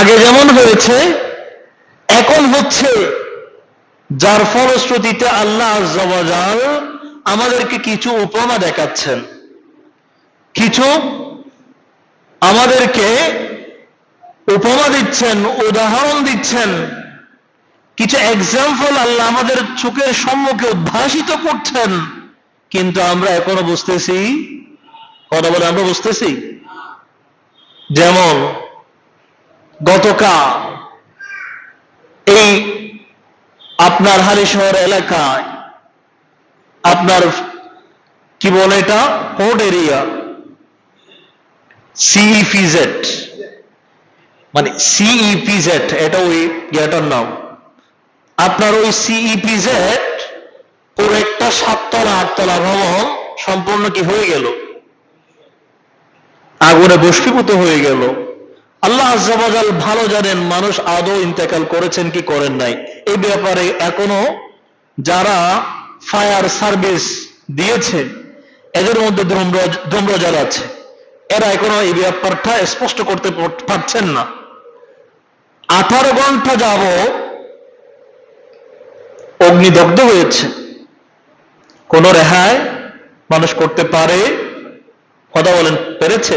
আগে যেমন হয়েছে, এখন হচ্ছে যার ফলশ্রুতিতে আল্লাহ আমাদেরকে কিছু উপমা দেখাচ্ছেন। কিছু আমাদেরকে উপমা দিচ্ছেন, উদাহরণ দিচ্ছেন। কিছু এক্সাম্পল আল্লাহ আমাদের চোখের সম্মুখে উদ্ভাসিত করছেন। কিন্তু আমরা এখনও বুঝতেছি, কথা বলে আমরা বুঝতেছি। যেমন গতকাল এই আপনার হালি শহর এলাকায় আপনার কি বলে এটা? পোর্ট এরিয়া সিইপিজেড মানে সিইপিজেড এটা ওই ইয়েটার নাম। আপনার ওই সিইপিজেড পুরো একটা সাততলা, আটতলা ভবন সম্পূর্ণ কি হয়ে গেল? আগুনে বস্মীভূত হয়ে গেল। আল্লাহ আজ্জাবাজাল ভালো জানেন, মানুষ আদৌ ইন্তেকাল করেছেন কি করেন নাই। এই ব্যাপারে এখনও যারা ফায়ার সার্ভিস দিয়েছে, এদের মধ্যে ধূম্রজাল আছে। এরা এখনও এই ব্যাপারটা স্পষ্ট করতে পারছেন না। আঠারো ঘণ্টা যাব অগ্নিদগ্ধ হয়েছে। কোন রেহাই মানুষ করতে পারে? কথা বলেন, পেরেছে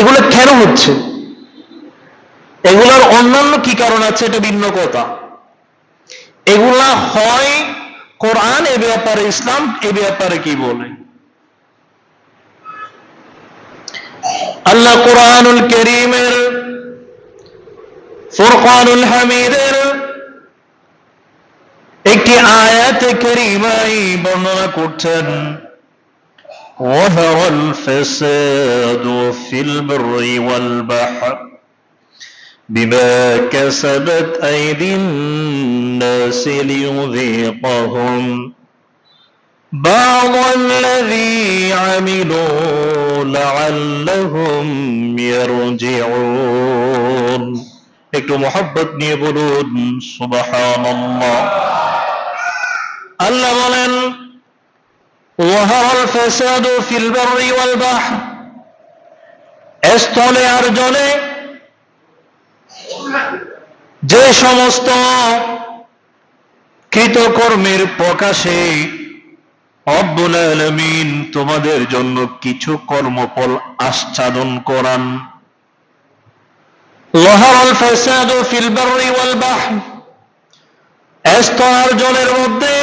এগুলো কেন হচ্ছে? এগুলার অন্যান্য কি কারণ আছে? এটা ভিন্ন কথা। এগুলা হয় কোরআন এ ব্যাপারে, ইসলাম এ ব্যাপারে কি বলে? আল্লাহ কোরআনুল করিমের, ফুরকানুল হামিদের একটি আয়াতে করিমাই বর্ণনা করছেন। وظهر الفساد في البر والبحر بما كسبت أيدي الناس ليذيقهم بعض الذي عملوا لعلهم يرجعون একটু মোহাব্বত নিয়ে বলুন সুবাহান আল্লাহ বলেন وهر الفساد في البر والبحر স্থলে আর জলে যে সমস্ত কৃতকর্মের প্রকাশে অব্বুল আলমিন তোমাদের জন্য কিছু কর্মফল আচ্ছাদন করান লহর ফেসাদ ফিল বাররি ওয়াল বাহর স্তর জলের মধ্যে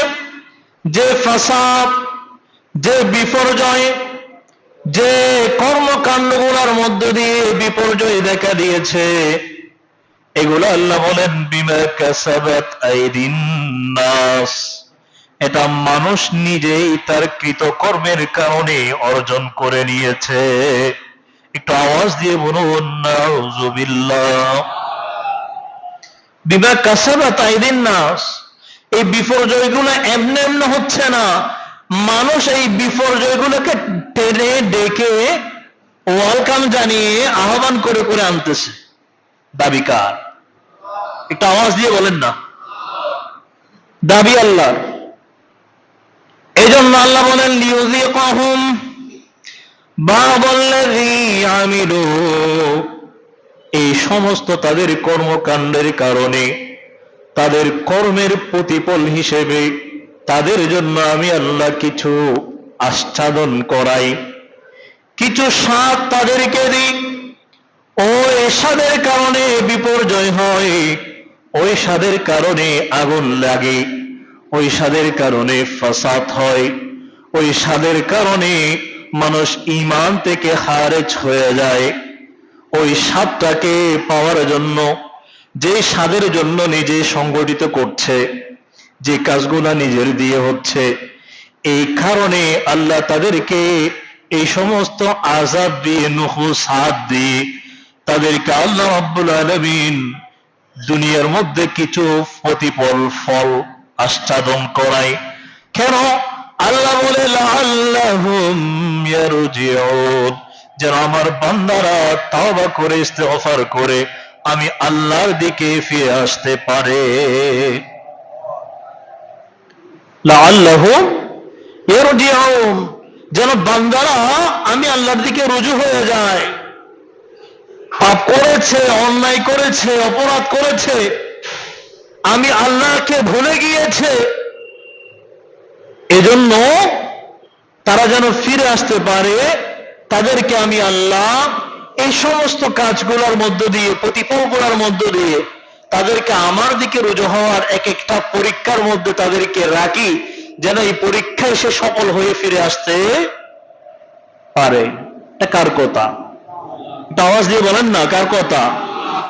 যে ফাসাদ যে বিপর্যয়, যে কর্মকাণ্ডগুলোর মধ্য দিয়ে বিপর্যয় দেখা দিয়েছে, এগুলো আল্লাহ বলেন, বিমা কাসাবাত আইদিন নাস। এটা মানুষ নিজেই তার কৃতকর্মের কারণে অর্জন করে নিয়েছে। একটু আওয়াজ দিয়ে বলুন বিমা কাসাবাত আইদিন নাস। এই বিপর্যয়গুলো এমনি এমনি হচ্ছে না মানুষ এই বিপর্যয়গুলোকে টেনে ডেকে ওয়েলকাম জানিয়ে আহ্বান করে করে আনতেছে। দাবি কার? একটু আওয়াজ দিয়ে বলেন না। দাবি আল্লাহ এই জন্য আল্লাহ বলেন লিউজি কাহুম বা আমিলু। এই সমস্ত তাদের কর্মকাণ্ডের কারণে তাদের কর্মের প্রতিফল হিসেবে তাদের জন্য আমি আল্লাহ কিছু আচ্ছাদন করাই। কিছু স্বাদ তাদেরকে দিই। ওই স্বাদের কারণে বিপর্যয় হয়। ওই স্বাদের কারণে আগুন লাগে। ওই স্বাদের কারণে ফাসাদ হয়। ওই স্বাদের কারণে মানুষ ইমান থেকে হারেজ হয়ে যায়। ওই স্বাদটাকে পাওয়ার জন্য, যে স্বাদের জন্য নিজে সংগঠিত করছে। যে কাজগুলা নিজের দিয়ে হচ্ছে, এই কারণে আল্লাহ তাদেরকে এই সমস্ত আজাদ দিয়ে নুহু সাদ দিয়ে তাদেরকে আল্লাহ আব্বুল আলমিন দুনিয়ার মধ্যে কিছু প্রতিফল, ফল আস্বাদন করায়। কেন? আল্লাহ বলে যেন আমার বান্দারা তাওবা করে, ইস্তেগফার করে, আমি আল্লাহর দিকে ফিরে আসতে পারে। যেন বান্দারা, আমি আল্লাহর দিকে রুজু হয়ে যায়। পাপ করেছে, অন্যায় করেছে, অপরাধ করেছে, আমি আল্লাহকে ভুলে গিয়েছে। এজন্য তারা যেন ফিরে আসতে পারে, তাদেরকে আমি আল্লাহ এই সমস্ত কাজগুলোর মধ্য দিয়ে, প্রতিপলগুলোর মধ্য দিয়ে তাদেরকে আমার দিকে রুজু হওয়ার এক একটা পরীক্ষার মধ্যে তাদেরকে রাখি, যেন এই পরীক্ষায় সে সফল হয়ে ফিরে আসতে পারে। এটা কার কথা? এটা আওয়াজ দিয়ে বলেন না, কার কথা?